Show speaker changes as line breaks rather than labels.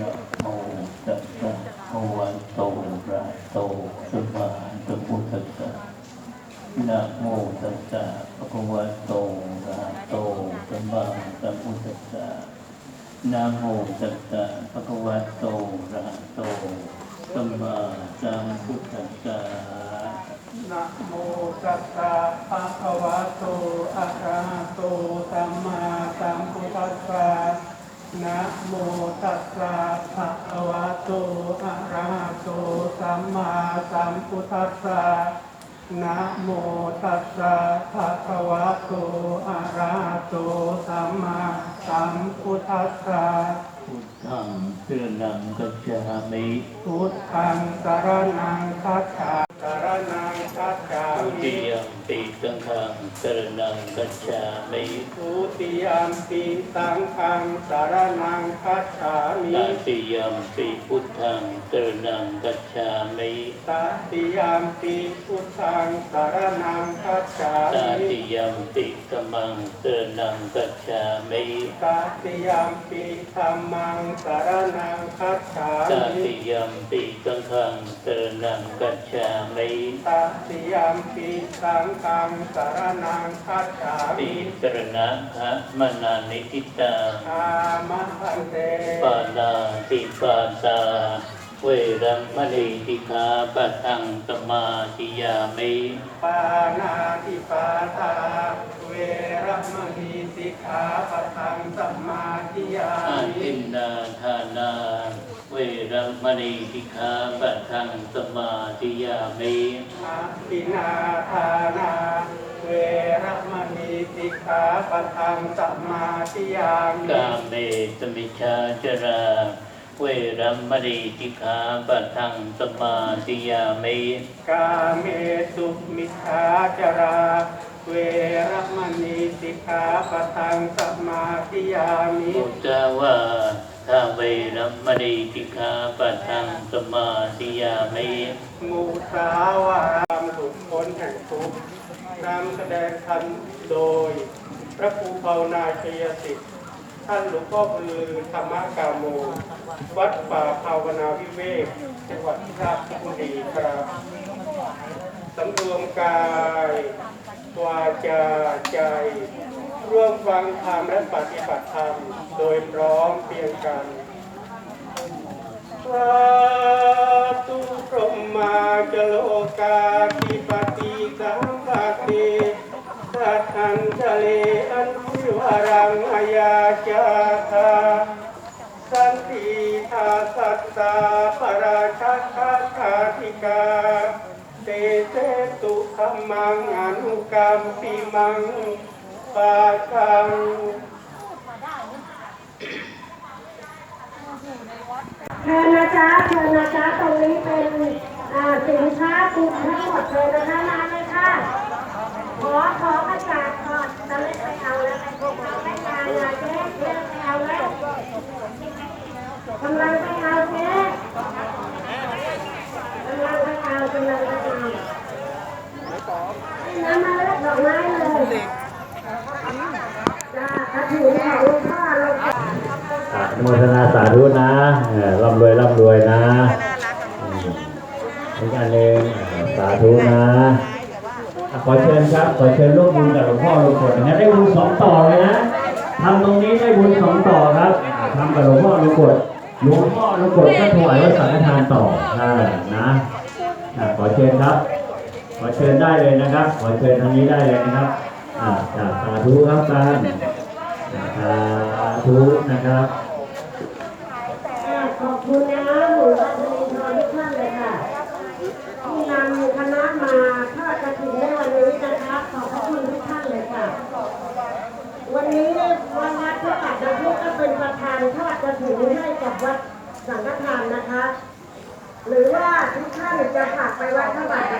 ยะโมตัสสะภะคะวะโตอะระโตสัมมาสัมพุทธัสสะนะโมตัสสะภะคะวะโตอะระโตสัมมาสัมพุทธัสสะนะโมตัสสะภะคะวะโตอะระโตสัมมาสัมพุทธัสสะ
นะโมตัสสะภะคะวะโตอะระหะโตสัมมาสัมพุทธัสสะ นะโมตัสสะภะคะวะโต อะระหะโต สัมมาสัมพุทธัสสะนะโมตัสสะภะคะวะโต อะระหะโต สัมมาสัมพุทธัสสะ
พุทธังเตือนังกัจฉามิ
พุทธังสรณังคัจฉาสรณังคัจฉา
ทุ
มิ
ติยมปีสังฆังสรนังกัจฉามิ
ทุติยามปีสังฆังสารนังคัจฉามิ
ตติยมปีพุทธังสรนังกัจฉามิ
ตติยามปีพุทธังสารนังคัจฉา
ต
มิ
ติยมปีกัมมังสรนังกัจฉามิ
ตติยามปีธรรมังสารนังคัจฉา
ต
มิ
ติยมปีสังฆังสรนังกัจฉามิ
ตติยามปีสังฆังสารนังคัจฉา
ปี
มิ
สรณะหะมนานิทิตา
อามะพันเต
ปานาติปาตาเวรัมมณีติคาปะทังสมาธิยามิ
ปานาติปาตาเวรมณีสิกขาปะทังสัมมาทิยา
อา
มิ
ทินนาทานา เวรัมมณีติคาปะทังสมาธิยามิ
อาทินาทานาเวรมณีสิกขาปะทังสัมมาทิยามิ
กาเมสมิชฌาจราเวรัมมณีติคาปะทังสมาธิยามิ
กาเมสุมิชาจารา เวรมณีสิกขาปะทังสัมมาทิยามิ
มุตาวา ทาเวรมณีติคาปะทังสมาธิยามิ
มุสาวารามหลุดพ้นแห่งทุกข์นำแสดงธรรมโดย พระครูภาวนาชยสิทธิ์ท่านหลวงพ่อบุญลือธรรมกาโม วัดป่าภาวนาวิเวกจังหวัดราชบุรีครับสำรวมกายวาจาใจ วมฟังธรรมและปฏิบัติธรรม โดยพร้อมเพียงกันสาธุพรหมาจโลกาธิปติสัมภะเทสัทธันทะเลอันวิวารังอายาจาธาสันติทาสัตตาปราชัคาคาธิกาเตเสตุขมังอนุกรรมปิมัง ปาคัง
เชิญนะจ๊ะเชิญนะจ๊ะตรงนี้เป็นสินค้าคุณทั้งหมดเลยนะคะมาเลยค่ะ ขอขอกระจาดขอนจะไม่ไปเอาแล้วไปพวกเราไม่งานงานเจ๊เจ๊ไปเอาแล้วกำลังไปเอาเจ๊กำลังไปเอากำลังไปเอาน้ำมาเลือกดอกไม้เลยจ้ากระถิ่นของหลวงพ่อหลวงพ่อ
อนุโมทนาสาธุนะร่ำรวยร่ำรวยนะอีกอันหนึ่งเออสาธุนะขอเชิญครับ ขอเชิญร่วมบุญกับหลวงพ่อหลวงพ่นะได้บุญสองต่อเลยนะทำตรงนี้ได้บุญสองต่อครับทำกับหลวงพ่อหลวงพ่หลวงพ่อหลวงพ่ก็ถวายไว้สังฆทานต่อนะอะขอเชิญครับ ขอเชิญได้เลยนะครับ ขอเชิญทางนี้ได้เลยนะครับอ่าจ้ะสาธุครับการสาธุนะครับ
ขอบคุณนะหมู่บ้านทะเลทองทุกท่านเลยค่ะ ที่นำคณะมาทอดกระถิ่นในวันนี้นะคะขอบพระคุณทุกท่านเลยค่ะ วันนี้วันวัดพระบาทน้ำพุ ก็เป็นประธานทอดกระถิ่นให้กับวัดสังฆทานนะคะ หรือว่าทุกท่านจะฝากไปวัดพระบาท